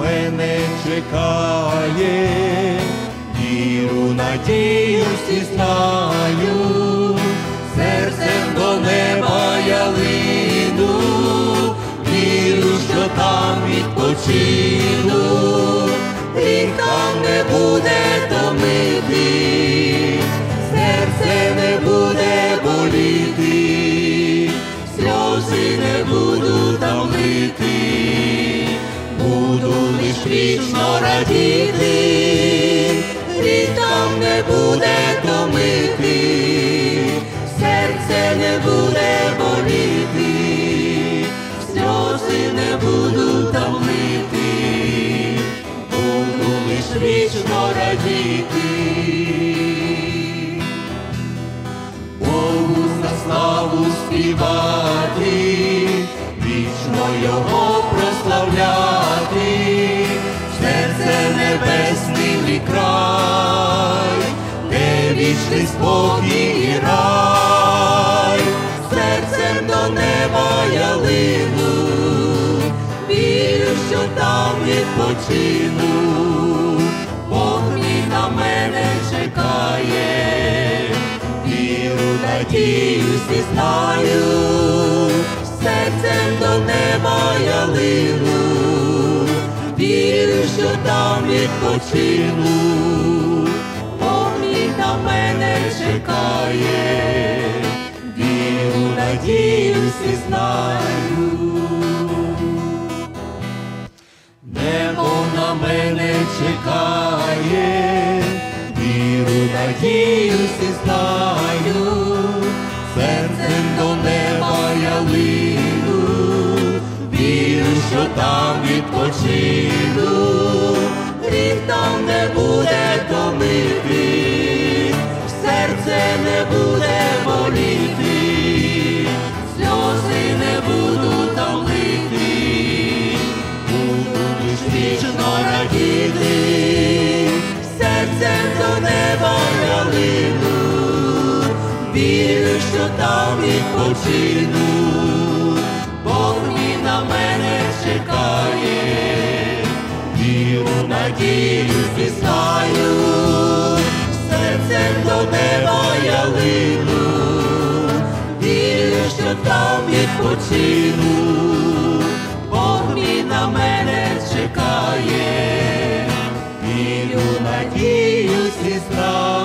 мене чекає, віру, надію всі знаю, серцем до неба я лину, віру, що там відпочину, і там не буде вічно радіти, там не буде томити, серце не буде боліти, сльози не буду там лити, буду лиш вічно радіти. Богу за славу співати, вічно його прославляти, мій край, де вічний спокій і рай, серцем до неба я лину, вірю, що там відпочину, Бог мій на мене чекає віру, надію всі знаю, серцем до неба я лину, відпочину, Бог мій на мене чекає, віру, надію всі знаю. Небо на мене чекає, віру, надію всі знаю, серцем до неба я лину, вірю, що там відпочину, не буде томити, серце не буде боліти, сльози не буду там лити буду лиш вічно радіти, серцем до неба я лину, вірю, що там відпочину, Бог мій на мене чекає, віру, надію і серце серцем до неба я лину, вірю, що там відпочину, Бог мій на мене чекає, вірю, надію, і.